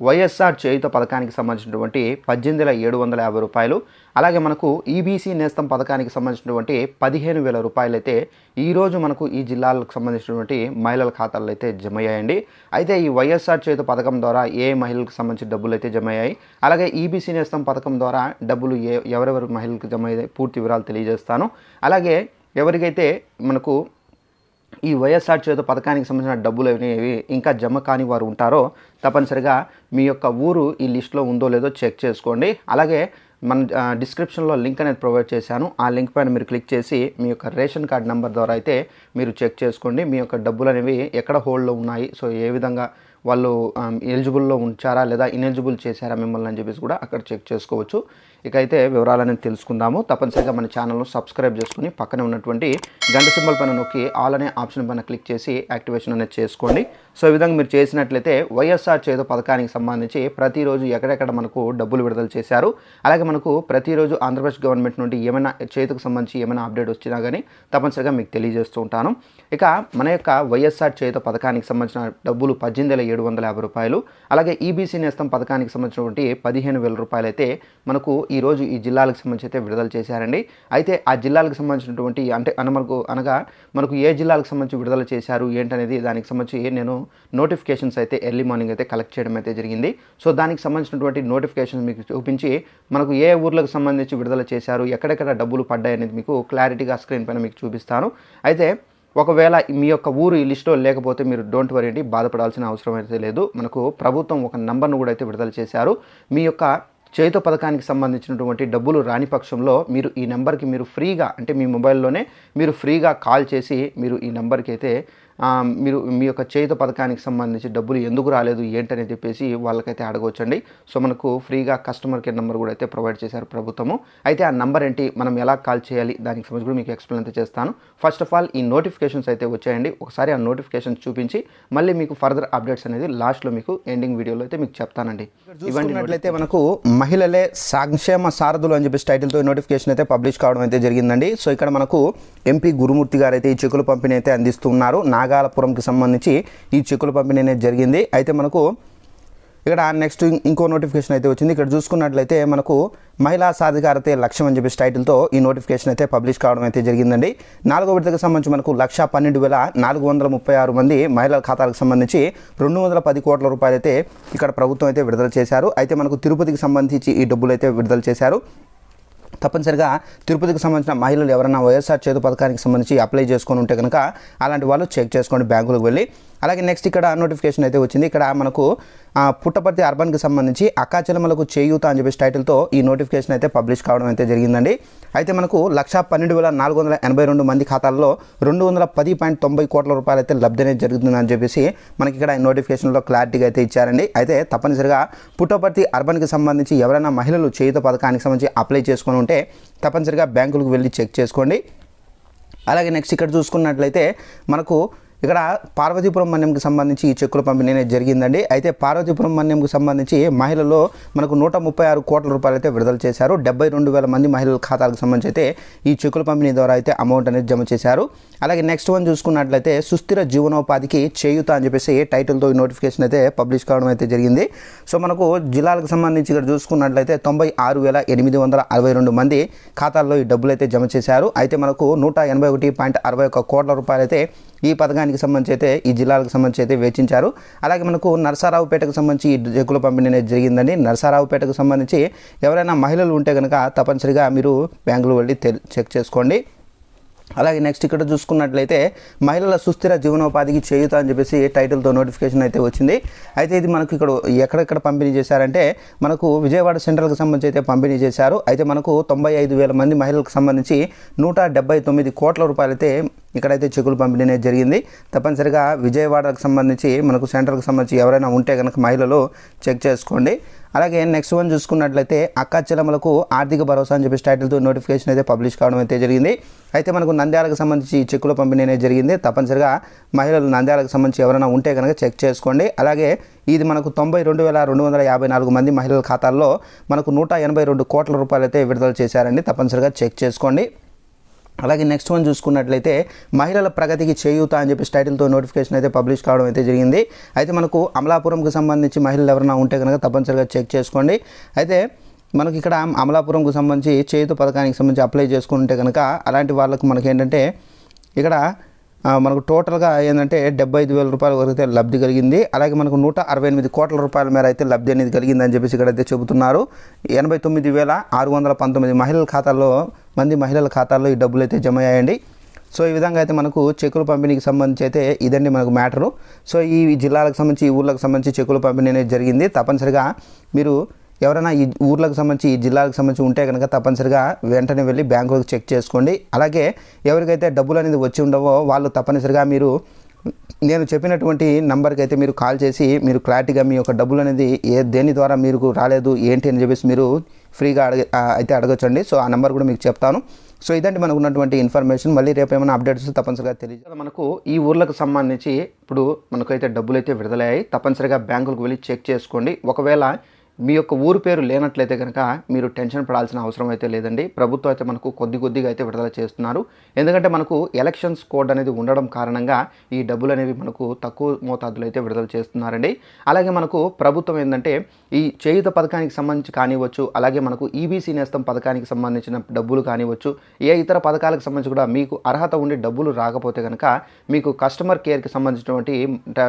వైఎస్ఆర్ చేయుత పథకానికి సంబంధించినటువంటి పద్దెనిమిది వేల ఏడు వందల యాభై రూపాయలు. అలాగే మనకు ఈబీసీ నేస్తం పథకానికి సంబంధించినటువంటి పదిహేను వేల రూపాయలు అయితే ఈరోజు మనకు ఈ జిల్లాలకు సంబంధించినటువంటి మహిళల ఖాతాల్లో అయితే జమ అయ్యాయండి అయితే ఈ వైఎస్ఆర్ చేయుత పథకం ద్వారా ఏ మహిళలకు సంబంధించిన డబ్బులు అయితే జమ అయ్యాయి అలాగే ఈబీసీ నేస్తం పథకం ద్వారా డబ్బులు ఏ ఎవరెవరు మహిళలకు జమ అయ్యాయి పూర్తి వివరాలు తెలియజేస్తాను. అలాగే ఎవరికైతే మనకు ఈ వైఎస్ఆర్ చేత పథకానికి సంబంధించిన డబ్బులు అనేవి ఇంకా జమ కాని వారు ఉంటారో తప్పనిసరిగా మీ యొక్క ఊరు ఈ లిస్ట్లో ఉందో లేదో చెక్ చేసుకోండి. అలాగే మన డిస్క్రిప్షన్లో లింక్ అనేది ప్రొవైడ్ చేశాను. ఆ లింక్ పైన మీరు క్లిక్ చేసి మీ యొక్క రేషన్ కార్డ్ నెంబర్ ద్వారా అయితే మీరు చెక్ చేసుకోండి. మీ యొక్క డబ్బులు అనేవి ఎక్కడ హోల్డ్లో ఉన్నాయి? సో ఏ విధంగా వాళ్ళు ఎలిజిబుల్లో ఉంచారా లేదా ఇనెలిజిబుల్ చేశారా మిమ్మల్ని అని చెప్పేసి కూడా అక్కడ చెక్ చేసుకోవచ్చు. ఇక అయితే వివరాలని తెలుసుకుందాము. తప్పనిసరిగా మన ఛానల్ను సబ్స్క్రైబ్ చేసుకుని పక్కనే ఉన్నటువంటి గంట సింబల్ పైన నొక్కి ఆల్ అనే ఆప్షన్ పైన క్లిక్ చేసి యాక్టివేషన్ అనేది చేసుకోండి. సో ఈ విధంగా మీరు చేసినట్లయితే వైఎస్ఆర్ చేదు పథకానికి సంబంధించి ప్రతిరోజు ఎక్కడెక్కడ మనకు డబ్బులు విడుదల చేశారు. అలాగే మనకు ప్రతిరోజు ఆంధ్రప్రదేశ్ గవర్నమెంట్ నుండి ఏమైనా చేతికి సంబంధించి ఏమైనా అప్డేట్ వచ్చినా కానీ తప్పనిసరిగా మీకు తెలియజేస్తూ ఉంటాను. ఇక మన యొక్క వైఎస్ఆర్ చేత పథకానికి సంబంధించిన డబ్బులు పద్దెనిమిది వేల ఏడు వందల యాభై రూపాయలు. అలాగే ఈబీసీ నేస్తం పథకానికి సంబంధించినటువంటి పదిహేను వేల రూపాయలు అయితే మనకు ఈరోజు ఈ జిల్లాలకు సంబంధించి అయితే విడుదల చేశారండి. అయితే ఆ జిల్లాలకు సంబంధించినటువంటి అంటే అన మనకు అనగా మనకు ఏ జిల్లాలకు సంబంధించి విడుదల చేశారు ఏంటనేది దానికి సంబంధించి నేను నోటిఫికేషన్స్ అయితే ఎర్లీ మార్నింగ్ అయితే కలెక్ట్ చేయడం అయితే జరిగింది. సో దానికి సంబంధించినటువంటి నోటిఫికేషన్ మీకు చూపించి మనకు ఏ ఊర్లకు సంబంధించి విడుదల చేశారు ఎక్కడెక్కడ డబ్బులు పడ్డాయి అనేది మీకు క్లారిటీగా స్క్రీన్ పైన మీకు చూపిస్తాను. అయితే ఒకవేళ మీ యొక్క ఊరు ఈ లిస్టులో లేకపోతే మీరు డోంట్ వరీ అండి బాధపడాల్సిన అవసరం అయితే లేదు. మనకు ప్రభుత్వం ఒక నంబర్ను కూడా అయితే విడుదల చేశారు. మీ యొక్క చేత పథకానికి సంబంధించినటువంటి డబ్బులు రాని పక్షంలో మీరు ఈ నెంబర్కి మీరు ఫ్రీగా అంటే మీ మొబైల్లోనే మీరు ఫ్రీగా కాల్ చేసి మీరు ఈ నెంబర్కి అయితే మీరు మీ యొక్క చేత పథకానికి సంబంధించి డబ్బులు ఎందుకు రాలేదు ఏంటని చెప్పేసి వాళ్ళకైతే అడగవచ్చండి. సో మనకు ఫ్రీగా కస్టమర్ కేర్ నెంబర్ కూడా అయితే ప్రొవైడ్ చేశారు ప్రభుత్వము. అయితే ఆ నెంబర్ ఏంటి మనం ఎలా కాల్ చేయాలి దానికి సంబంధించి కూడా మీకు ఎక్స్ప్లెయిన్ అయితే చేస్తాను. ఫస్ట్ ఆఫ్ ఆల్ ఈ నోటిఫికేషన్స్ అయితే వచ్చాయండి. ఒకసారి ఆ నోటిఫికేషన్స్ చూపించి మళ్ళీ మీకు ఫర్దర్ అప్డేట్స్ అనేది లాస్ట్లో మీకు ఎండింగ్ వీడియోలో అయితే మీకు చెప్తానండి. ఇవన్నట్లయితే మనకు మహిళలే సంక్షేమ సారథులు అని చెప్పేసి టైటిల్తో నోటిఫికేషన్ అయితే పబ్లిష్ కావడం అయితే జరిగిందండి. సో ఇక్కడ మనకు ఎంపీ గురుమూర్తి గారు అయితే ఈ చెక్కుల పంపిణీ అయితే అందిస్తున్నారు నాగాలపురంకి సంబంధించి ఈ చెక్కుల పంపిణీ అనేది జరిగింది. అయితే మనకు ఇక్కడ నెక్స్ట్ ఇంకో నోటిఫికేషన్ అయితే వచ్చింది. ఇక్కడ చూసుకున్నట్లయితే మనకు మహిళా సాధికారతే లక్ష్యం అని చెప్పేసి టైటిల్తో ఈ నోటిఫికేషన్ అయితే పబ్లిష్ కావడం అయితే జరిగిందండి. నాలుగో విడతకు సంబంధించి మనకు లక్ష పన్నెండు వేల నాలుగు వందల ముప్పై ఆరు మంది మహిళల ఖాతాలకు సంబంధించి రెండు వందల పది కోట్ల రూపాయలు అయితే ఇక్కడ ప్రభుత్వం అయితే విడుదల చేశారు. అయితే మనకు తిరుపతికి సంబంధించి ఈ డబ్బులు అయితే విడుదల చేశారు. తప్పనిసరిగా తిరుపతికి సంబంధించిన మహిళలు ఎవరైనా వైఎస్ఆర్ చేతు పథకానికి సంబంధించి అప్లై చేసుకొని ఉంటే కనుక అలాంటి వాళ్ళు చెక్ చేసుకోండి బ్యాంకులకు వెళ్ళి. అలాగే నెక్స్ట్ ఇక్కడ నోటిఫికేషన్ అయితే వచ్చింది. ఇక్కడ మనకు పుట్టపర్తి అర్బన్కి సంబంధించి అక్కాచెలమలకు చేయూత అని చెప్పేసి టైటిల్తో ఈ నోటిఫికేషన్ అయితే పబ్లిష్ కావడం అయితే జరిగిందండి. అయితే మనకు లక్ష పన్నెండు వేల నాలుగు వందల ఎనభై రెండు మంది ఖాతాల్లో రెండు వందల పది పాయింట్ తొంభై కోట్ల రూపాయలు అయితే లబ్ధి అనేది జరుగుతుందని చెప్పేసి మనకి ఇక్కడ ఈ నోటిఫికేషన్లో క్లారిటీగా అయితే ఇచ్చారండి. అయితే తప్పనిసరిగా పుట్టపర్తి అర్బన్కి సంబంధించి ఎవరైనా మహిళలు చేయుత పథకానికి సంబంధించి అప్లై చేసుకుని ఉంటే తప్పనిసరిగా బ్యాంకులకు వెళ్ళి చెక్ చేసుకోండి. అలాగే నెక్స్ట్ ఇక్కడ చూసుకున్నట్లయితే మనకు ఇక్కడ పార్వతీపురం మన్యంకి సంబంధించి ఈ చెక్కుల పంపిణీ అనేది జరిగిందండి. అయితే పార్వతీపురం మన్యంకి సంబంధించి మహిళల్లో మనకు నూట ముప్పై ఆరు కోట్ల రూపాయలు అయితే విడుదల చేశారు. డెబ్బై రెండు వేల మంది మహిళల ఖాతాలకు సంబంధించి అయితే ఈ చెక్కుల పంపిణీ ద్వారా అయితే అమౌంట్ అనేది జమ చేశారు. అలాగే నెక్స్ట్ వన్ చూసుకున్నట్లయితే సుస్థిర జీవనోపాధికి చేయుత అని చెప్పేసి టైటిల్తో ఈ నోటిఫికేషన్ అయితే పబ్లిష్ కావడం అయితే జరిగింది. సో మనకు జిల్లాలకు సంబంధించి ఇక్కడ చూసుకున్నట్లయితే తొంభై ఆరు వేల ఎనిమిది వందల అరవై రెండు మంది ఖాతాల్లో ఈ డబ్బులు అయితే జమ చేశారు. అయితే మనకు నూట ఎనభై ఒకటి పాయింట్ అరవై ఒక్క కోట్ల రూపాయలు అయితే ఈ పథకానికి సంబంధించి అయితే ఈ జిల్లాలకు సంబంధించి అయితే వేచించారు. అలాగే మనకు నరసారావుపేటకు సంబంధించి ఈ చెక్కుల పంపిణీ అనేది జరిగిందండి. నరసారావుపేటకు సంబంధించి ఎవరైనా మహిళలు ఉంటే కనుక తప్పనిసరిగా మీరు బ్యాంకులు వెళ్ళి చెక్ చేసుకోండి. అలాగే నెక్స్ట్ ఇక్కడ చూసుకున్నట్లయితే మహిళల సుస్థిర జీవనోపాధికి చేయుత అని చెప్పేసి టైటిల్తో నోటిఫికేషన్ అయితే వచ్చింది. అయితే ఇది మనకు ఇక్కడ ఎక్కడెక్కడ పంపిణీ చేశారంటే మనకు విజయవాడ సెంట్రల్కి సంబంధించి అయితే పంపిణీ చేశారు. అయితే మనకు తొంభై ఐదు వేల మంది మహిళలకు సంబంధించి నూట డెబ్బై తొమ్మిది కోట్ల రూపాయలైతే ఇక్కడైతే చెక్కులు పంపిణీ అనేది జరిగింది. తప్పనిసరిగా విజయవాడకు సంబంధించి మనకు సెంట్రల్కి సంబంధించి ఎవరైనా ఉంటే కనుక మహిళలు చెక్ చేసుకోండి. అలాగే నెక్స్ట్ వన్ చూసుకున్నట్లయితే అక్కా చెల్లెమ్మలకు ఆర్థిక భరోసా అని చెప్పేసి టైటిల్తో నోటిఫికేషన్ అయితే పబ్లిష్ కావడం అయితే జరిగింది. అయితే మనకు నంద్యాలకు సంబంధించి చెక్కులో చెక్కుల పంపిణీ అనేది జరిగింది. తప్పనిసరిగా మహిళలు నంద్యాలకు సంబంధించి ఎవరైనా ఉంటే కనుక చెక్ చేసుకోండి. అలాగే ఇది మనకు తొంభై రెండు వేల రెండు వందల యాభై నాలుగు మంది మహిళల ఖాతాల్లో మనకు నూట ఎనభై రెండు కోట్ల రూపాయలు అయితే విడుదల చేశారండి. తప్పనిసరిగా చెక్ చేసుకోండి. అలాగే నెక్స్ట్ వన్ చూసుకున్నట్లయితే మహిళల ప్రగతికి చేయూత అని చెప్పి టైటిల్తో నోటిఫికేషన్ అయితే పబ్లిష్ కావడం అయితే జరిగింది. అయితే మనకు అమలాపురంకి సంబంధించి మహిళలు ఎవరైనా ఉంటే కనుక తప్పనిసరిగా చెక్ చేసుకోండి. అయితే మనకి ఇక్కడ అమలాపురంకు సంబంధించి చేయూత పథకానికి సంబంధించి అప్లై చేసుకుంటే కనుక అలాంటి వాళ్ళకు మనకి ఏంటంటే ఇక్కడ మనకు టోటల్గా ఏంటంటే డెబ్బై ఐదు వేల రూపాయల వరకు అయితే లబ్ధి కలిగింది. అలాగే మనకు నూట అరవై ఎనిమిది కోట్ల రూపాయల మేర అయితే లబ్ధి అనేది కలిగిందని చెప్పేసి ఇక్కడ అయితే చెబుతున్నారు. ఎనభై తొమ్మిది వేల ఆరు వందల పంతొమ్మిది మహిళల ఖాతాల్లో మంది మహిళల ఖాతాల్లో ఈ డబ్బులు అయితే జమ అయ్యాయండి. సో ఈ విధంగా అయితే మనకు చెక్కుల పంపిణీకి సంబంధించి అయితే ఇదండి మనకు మ్యాటరు. సో ఈ జిల్లాలకు సంబంధించి ఈ ఊర్లకు సంబంధించి చెక్కుల పంపిణీ అనేది జరిగింది. తప్పనిసరిగా మీరు ఎవరైనా ఈ ఊర్లకు సంబంధించి ఈ జిల్లాలకు సంబంధించి ఉంటే కనుక తప్పనిసరిగా వెంటనే వెళ్ళి బ్యాంకులకు చెక్ చేసుకోండి. అలాగే ఎవరికైతే డబ్బులు అనేది వచ్చి ఉండవో వాళ్ళు తప్పనిసరిగా మీరు నేను చెప్పినటువంటి నంబర్కి అయితే మీరు కాల్ చేసి మీరు క్లారిటీగా మీ యొక్క డబ్బులు అనేది ఏ దేని ద్వారా మీకు రాలేదు ఏంటి అని చెప్పేసి మీరు ఫ్రీగా అడగ అయితే అడగచ్చండి. సో ఆ నెంబర్ కూడా మీకు చెప్తాను. సో ఇదంటే మనకు ఉన్నటువంటి ఇన్ఫర్మేషన్. మళ్ళీ రేపు ఏమైనా అప్డేట్స్ తప్పనిసరిగా తెలియదు మనకు ఈ ఊర్లకు సంబంధించి ఇప్పుడు మనకైతే డబ్బులు అయితే విడుదలయ్యాయి. తప్పనిసరిగా బ్యాంకులకు వెళ్ళి చెక్ చేసుకోండి. ఒకవేళ మీ యొక్క ఊరు పేరు లేనట్లయితే కనుక మీరు టెన్షన్ పడాల్సిన అవసరం అయితే లేదండి. ప్రభుత్వం అయితే మనకు కొద్ది కొద్దిగా అయితే విడుదల చేస్తున్నారు. ఎందుకంటే మనకు ఎలక్షన్స్ కోడ్ అనేది ఉండడం కారణంగా ఈ డబ్బులు అనేవి మనకు తక్కువ మోతాదులో అయితే విడుదల చేస్తున్నారండి. అలాగే మనకు ప్రభుత్వం ఏంటంటే ఈ చేయుత పథకానికి సంబంధించి కానివ్వచ్చు అలాగే మనకు ఈబీసీ నేస్తం పథకానికి సంబంధించిన డబ్బులు కానివ్వచ్చు ఏ ఇతర పథకాలకు సంబంధించి కూడా మీకు అర్హత ఉండి డబ్బులు రాకపోతే కనుక మీకు కస్టమర్ కేర్కి సంబంధించినటువంటి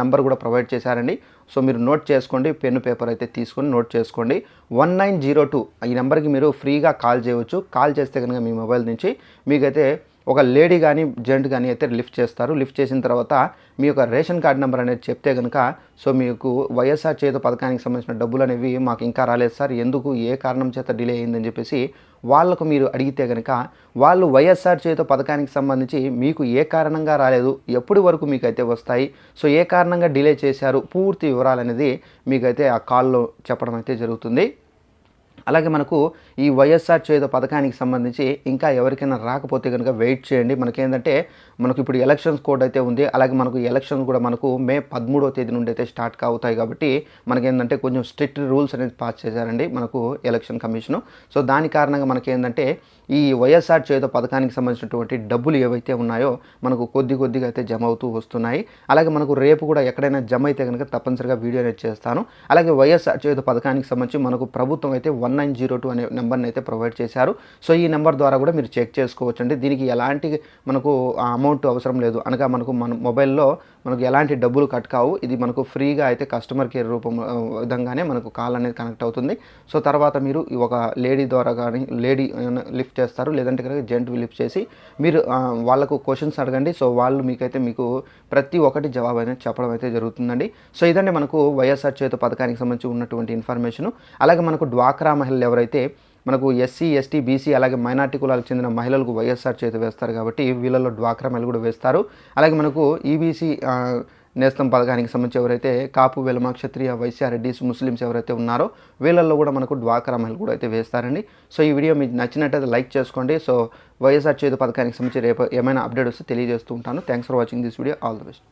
నంబర్ కూడా ప్రొవైడ్ చేశారండి. సో మీరు నోట్ చేసుకోండి పెన్ను పేపర్ అయితే తీసుకొని నోట్ చేసుకోండి. వన్ నైన్ జీరో టూ ఈ నెంబర్కి మీరు ఫ్రీగా కాల్ చేయవచ్చు. కాల్ చేస్తే కనుక మీ మొబైల్ నుంచి మీకైతే ఒక లేడీ కానీ జెంట్ కానీ అయితే లిఫ్ట్ చేస్తారు. లిఫ్ట్ చేసిన తర్వాత మీ యొక్క రేషన్ కార్డ్ నెంబర్ అనేది చెప్తే కనుక సో మీకు వైఎస్ఆర్ చేత పథకానికి సంబంధించిన డబ్బులు అనేవి మాకు ఇంకా రాలేదు సార్. ఎందుకు? ఏ కారణం చేత డిలే అయిందని చెప్పేసి వాళ్ళకు మీరు అడిగితే కనుక వాళ్ళు వైఎస్ఆర్ చేత పథకానికి సంబంధించి మీకు ఏ కారణంగా రాలేదు ఎప్పటి వరకు మీకైతే వస్తాయి సో ఏ కారణంగా డిలే చేశారు పూర్తి వివరాలు అనేది మీకైతే ఆ కాల్లో చెప్పడం అయితే జరుగుతుంది. అలాగే మనకు ఈ వైఎస్ఆర్ చేత పథకానికి సంబంధించి ఇంకా ఎవరికైనా రాకపోతే కనుక వెయిట్ చేయండి. మనకేంటంటే మనకు ఇప్పుడు ఎలక్షన్స్ కోడ్ అయితే ఉంది. అలాగే మనకు ఎలక్షన్స్ కూడా మనకు మే పదమూడవ తేదీ నుండి అయితే స్టార్ట్ అవుతాయి కాబట్టి మనకేంటంటే కొంచెం స్ట్రిక్ట్ రూల్స్ అనేది పాస్ చేశారండి మనకు ఎలక్షన్ కమిషన్. సో దాని కారణంగా మనకేంటంటే ఈ వైఎస్ఆర్ చేత పథకానికి సంబంధించినటువంటి డబ్బులు ఏవైతే ఉన్నాయో మనకు కొద్ది కొద్దిగా అయితే జమ అవుతూ వస్తున్నాయి. అలాగే మనకు రేపు కూడా ఎక్కడైనా జమ అయితే కనుక తప్పనిసరిగా వీడియో అనేది చేస్తాను. అలాగే వైఎస్ఆర్ చేత పథకానికి సంబంధించి మనకు ప్రభుత్వం అయితే వన్ నైన్ జీరో టూ అనే నెంబర్ని అయితే ప్రొవైడ్ చేశారు. సో ఈ నెంబర్ ద్వారా కూడా మీరు చెక్ చేసుకోవచ్చు అండి దీనికి ఎలాంటి మనకు అమౌంట్ అవసరం లేదు. అనగా మనకు మన మొబైల్లో మనకు ఎలాంటి డబ్బులు కట్ కావు ఇది మనకు ఫ్రీగా అయితే కస్టమర్ కేర్ రూపం విధంగానే మనకు కాల్ అనేది కనెక్ట్ అవుతుంది. సో తర్వాత మీరు ఒక లేడీ ద్వారా కానీ లేడీ లిఫ్ట్ చేస్తారు లేదంటే కనుక జెంట్ లిఫ్ట్ చేసి మీరు వాళ్ళకు క్వశ్చన్స్ అడగండి. సో వాళ్ళు మీకైతే మీకు ప్రతి ఒక్కటి జవాబు అనేది చెప్పడం అయితే జరుగుతుందండి. సో ఇదండి మనకు వైఎస్ఆర్ చేత పథకానికి సంబంధించి ఉన్నటువంటి ఇన్ఫర్మేషన్. అలాగే మనకు డ్వాక్రా మహిళలు ఎవరైతే మనకు ఎస్సీ ఎస్టీ బీసీ అలాగే మైనార్టీ కులాలకు చెందిన మహిళలకు వైఎస్ఆర్ చేత వేస్తారు కాబట్టి వీళ్ళలో డ్వాక్రా మహిళలు కూడా వేస్తారు. అలాగే మనకు ఈబీసీ నేస్తం పథకానికి సంబంధించి ఎవరైతే కాపు వెలమ క్షత్రియ వైశ్య రెడ్డిస్ ముస్లిమ్స్ ఎవరైతే ఉన్నారో వీళ్ళల్లో కూడా మనకు డ్వాక్రా మహిళలు కూడా అయితే వేస్తారండి. సో ఈ వీడియో మీకు నచ్చినట్టయితే లైక్ చేసుకోండి. సో వైఎస్ఆర్ చేతి పథకానికి సంబంధించి రేపు ఏమైనా అప్డేట్ వస్తే తెలియజేస్తూ ఉంటాను. Thanks for watching this video all the best